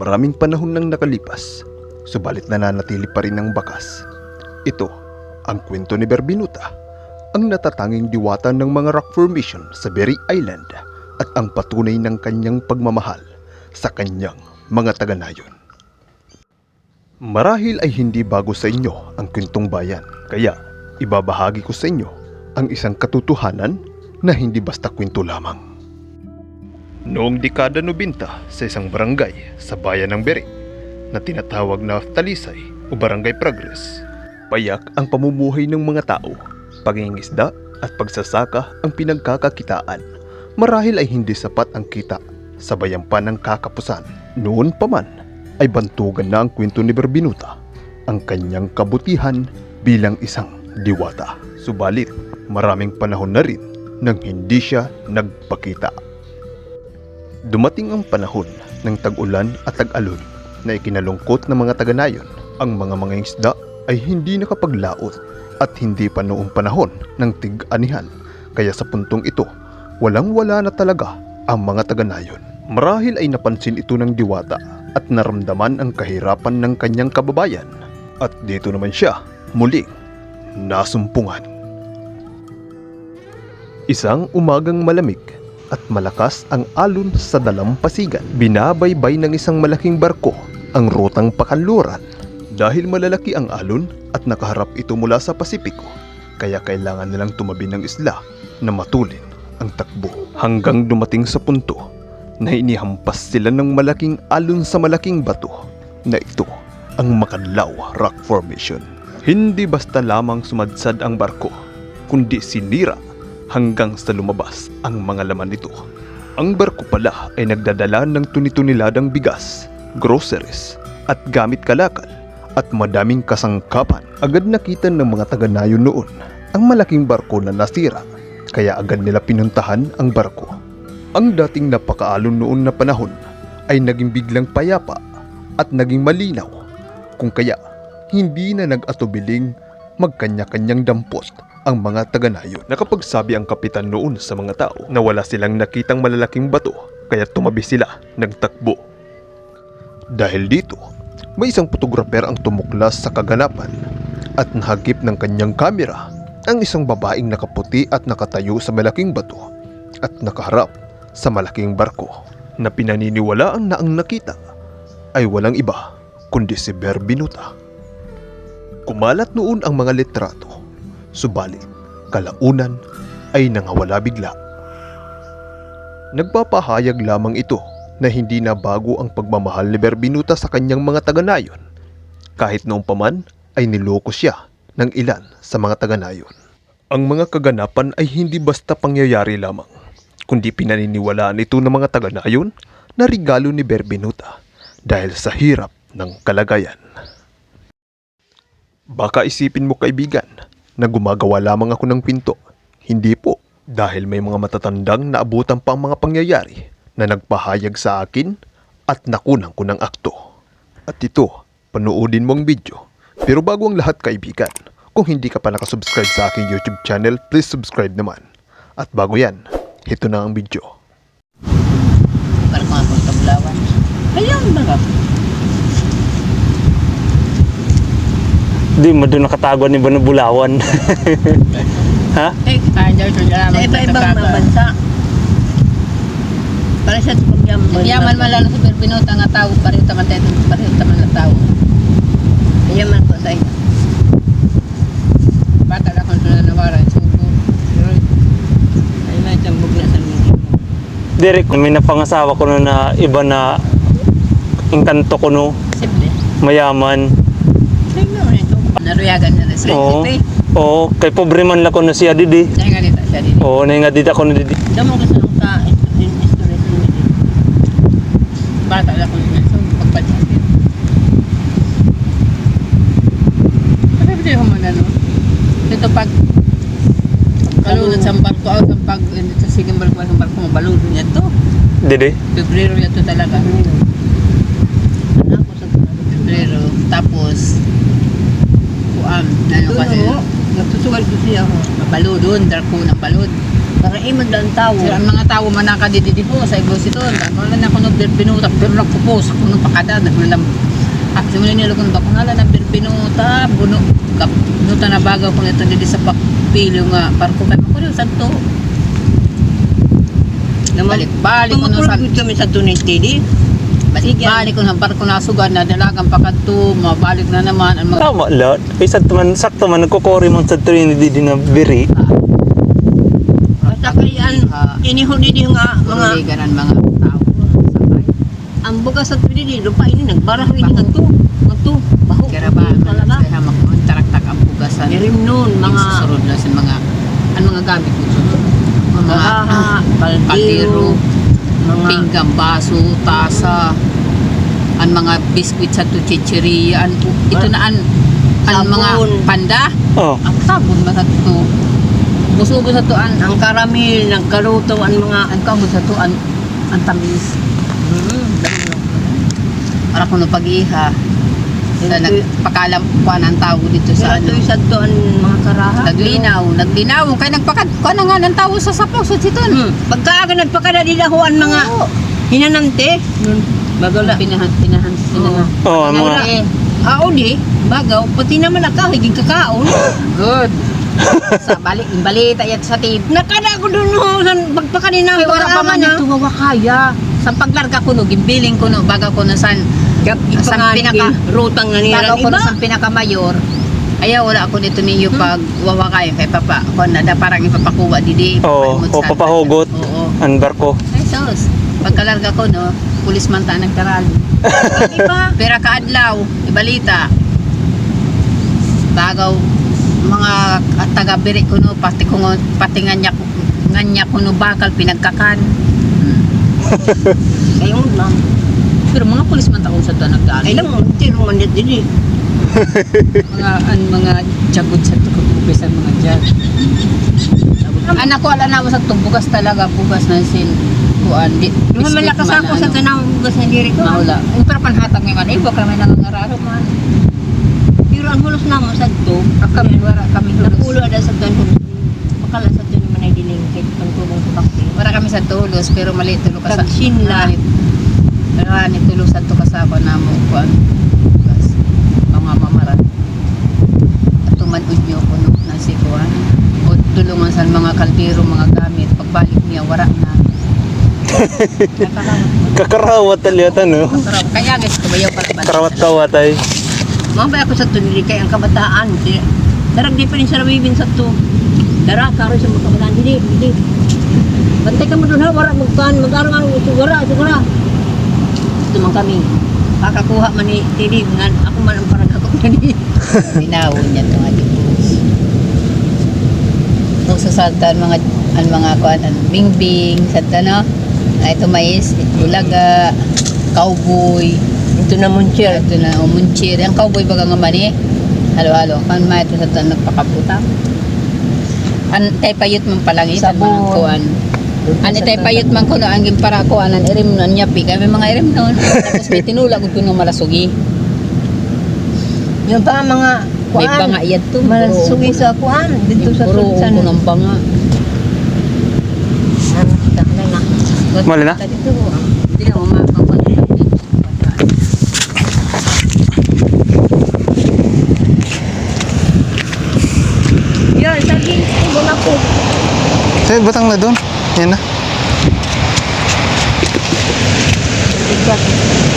Maraming panahon nang nakalipas, subalit nananatili pa rin ang bakas. Ito, ang kwento ni Berbinuta, ang natatanging diwata ng mga rock formation sa Berry Island at ang patunay ng kanyang pagmamahal sa kanyang mga taga-nayon. Marahil ay hindi bago sa inyo ang kwentong bayan, kaya ibabahagi ko sa inyo ang isang katotohanan na hindi basta kwento lamang. Noong dekada 90 sa isang barangay sa bayan ng Beri na tinatawag na Talisay o Barangay Progress, payak ang pamumuhay ng mga tao, pangingisda at pagsasaka ang pinagkakakitaan. Marahil ay hindi sapat ang kita sa bayampan ng kakapusan. Noon pa man ay bantugan na ang kwento ni Berbinuta ang kanyang kabutihan bilang isang diwata. Subalit, maraming panahon na rin nang hindi siya nagpakita. Dumating ang panahon ng tag-ulan at tag-alon na ikinalungkot ng mga taga-nayon. Ang mga mga isda ay hindi nakapaglaot at hindi pa noong panahon ng tig-anihan. Kaya sa puntong ito, walang-wala na talaga ang mga taga-nayon. Marahil ay napansin ito ng diwata at naramdaman ang kahirapan ng kanyang kababayan. At dito naman siya, muling, nasumpungan. Isang umagang malamig at malakas ang alon sa dalampasigan. Binabaybay ng isang malaking barko ang rutang pakanluran. Dahil malalaki ang alon at nakaharap ito mula sa Pasipiko, kaya kailangan nilang tumabi ng isla na matulin ang takbo. Hanggang dumating sa punto na inihampas sila ng malaking alon sa malaking bato na ito ang Makanlaw Rock Formation. Hindi basta lamang sumadsad ang barko, kundi sinira hanggang sa lumabas ang mga laman nito. Ang barko pala ay nagdadala ng tuni-tuniladang bigas, groceries, at gamit kalakal at madaming kasangkapan. Agad nakita ng mga taga-nayon noon ang malaking barko na nasira, kaya agad nila pinuntahan ang barko. Ang dating napakaalon noon na panahon ay naging biglang payapa at naging malinaw kung kaya hindi na nag-atubiling magkanya-kanyang dampot ang mga taga-nayon. Nakapagsabi ang kapitan noon sa mga tao na wala silang nakitang malalaking bato kaya tumabi sila ng takbo. Dahil dito, may isang fotografer ang tumuklas sa kaganapan at nahagip ng kanyang kamera ang isang babaeng nakaputi at nakatayo sa malaking bato at nakaharap sa malaking barko na pinaniniwalaan na ang nakita ay walang iba kundi si Berbinuta. Kumalat noon ang mga litrato, subalit kalaunan ay nangawala bigla. Nagpapahayag lamang ito na hindi na bago ang pagmamahal ni Berbinuta sa kanyang mga taga-nayon. Kahit noong paman ay niloko siya ng ilan sa mga taga-nayon. Ang mga kaganapan ay hindi basta pangyayari lamang, kundi pinaniniwalaan ito ng mga taga-nayon na regalo ni Berbinuta dahil sa hirap ng kalagayan. Baka isipin mo kaibigan na gumagawa lamang ako ng pinto. Hindi po, dahil may mga matatandang naabutan pa ang mga pangyayari na nagpahayag sa akin at nakunan ko ng akto. At ito, panoodin mo ang video. Pero bago ang lahat kaibigan, kung hindi ka pa nakasubscribe sa aking YouTube channel, please subscribe naman. At bago yan, ito na ang video. Para mga kong tablawan. Ayun, mga. Di mo doon nakatago ni Banabulawan. ha? Eh, kaya Sa iba-ibang mga bansa. Para siya sa pagyaman. Yaman man lalo sa Birbinota nga tao, pareho taman tayo, pareho taman na tao. Yaman po sa inyo. Bata na kung na nawaran, sugo. Ay, may tambog na sa media mo. Derek, may napangasawa ko no na iba na engkanto ko no, Simple. mayaman. Naruyagan na rin sa Oo. eh. Oo, kay pobre man lang ko no siya didi. Kaya nga nito siya din. Oo, na nga didi ako no didi. Damo ka sa ka, student, student. Bata na kung na sugo, pagpadsakit. Ano ba yung mga ano? Ito pag kalunod sa barko, o sa pag, sa sige barko, sa barko, mabalunod niya to. Didi. Febrero yan to talaga. Anak ko sa tunado. Febrero. Tapos, siya ho. mabaludon, darko ng balod. Para imod lang tao. Sila ang mga tao man nakadididi po sa ibos ito. Wala na ako nung binuta, pero nagpupos ako nung pakada. Naglalam. Ah, simula nila kung bako nga na binuta, buno, kap, nuta na bagaw ko nito dito sa pakpilyo nga parko kay ko sa to. Balik, balik ko nung sa Tumutulog kami sa tunis tidi. Balik, balik ko ng barko na sugan na dalagang pakadto, mabalik na naman ang mga Tama, lot. Ay, sakto man, sakto man, nagkukori man sa Trinity din na biri. Basta kayaan, inihuli din nga mga mga ganan mga tao. Sakay. ang buka sa tulis lupa ini nagbaraw ini nga to. Nga to. Baho. Kaya ba, talaga. sa hamak mo, tarak-tak ang pugasan. Dirim noon mga mga susunod na sa mga ang mga gamit mo. Mga kaldero, kaldero, mga pinggang, baso, tasa, ang mga biskwit sa tuchicheria, an ito na an ang mga panda, Oh, ang sabon ba sa to? Busubo sa to an ang karamil, nagkaluto ang mga ang kamu sa to an ang tamis. mm, Para kuno pag-iha. Sa Ito- nagpakalam ko ang tao dito sa ano. ano sa ang mga karaha. Naglinaw, naglinaw. Kaya nagpakad ko na nga ng tao sa sapaw sa siton. Hmm. Pagkaaga nagpakada dilahuan mga Oo. hinanante. Nun, bagala. Pinahan, pinahan, pinahan. oh, ang mga... Eh, Ao di, bagaw, pati naman ako, higing kakaon. Good. sa balik, yung balita yan sa tip. Nakada ko dun ho, sa pagpakanin ng Kaya wala pa man yung tumawa kaya. Sa paglarga ko no, gimbiling ko no, baga ko no san, Kap, Sa pinaka- rutang nga nila ko iba. sa pinakamayor. Ayaw, wala ako dito niyo pag wawakayo kay papa. Ko na da parang ipapakuha didi. Oo, o papahugot. Oo. Ang barko. Ay, sos. Pagkalarga ko no, pulis man ta nagtaral. Iba. Pera kaadlaw, ibalita. Bagaw mga taga-biri ko no, pati ko pati nga niya, nga niya ko no bakal pinagkakan. Hmm. Ayun lang. Pero mga pulis man taon sa to Ay nagdaan. lang, tiro man dit didi. Mga an mga jagod sa to sa mga jag. Anak ko ala na sa to bugas talaga bugas na sin kuan di. Biscuit malakas man, ako sa ano. tanang bugas na diri ko. Maula. Para panhatag ngayon, eh, baka may nangangararo man. Pero ang hulos na mo sa to, Kami, wala kami hulos. napulo ada sa tanong. Pakala sa to naman ay diling kay pantulong ko bakti. Wala kami sa tulos, pero mali tulo ka sa... Tagsinla. Ani tulo sa to kasama na mo kuan. Bukas. Mga mamaran. At tumanod niyo ko no, na si kuan. O tulungan sa mga kaldero, mga gamit. Pagbalik niya, wala na. Kakarawat ano? Sarap. Kaya guys, kumayaw pala ba? Karawat-kawat ay. Mabay ako sa to dili kay ang kabataan. Darag di pa rin sa rabibin sa to. Dara karo sa mga kabataan dili dili. Bantay ka mo doon ha, wara magpan, mag-arang ang sugara, sugara. Ito man kami. Kakakuha man ni Tidi, nga ako man ang parang ako na ni. Binawon niya ito nga dipos. Kung sa santa ang mga ang mga kuan ang bingbing sa no ay ito mais bulaga cowboy Ito na muncher. ito na umunchir ang cowboy baga nga mani halo halo kan ma ito sa nagpakaputa an tay payut man palang isa Sabon. kuan an tay payut man ko na ang gimpara ko anan irim nan nyapi kami mga irim noon tapos may tinula gud ko ng malasugi Yung pa mga may banga iyad to Malasugi sa kuan dito sa Puro Sultan. ko ng banga. Na. Mali na? Hindi na mamakamali. Yan, saging. Ibon ako. Say, butang na doon. Yan na. Ikat.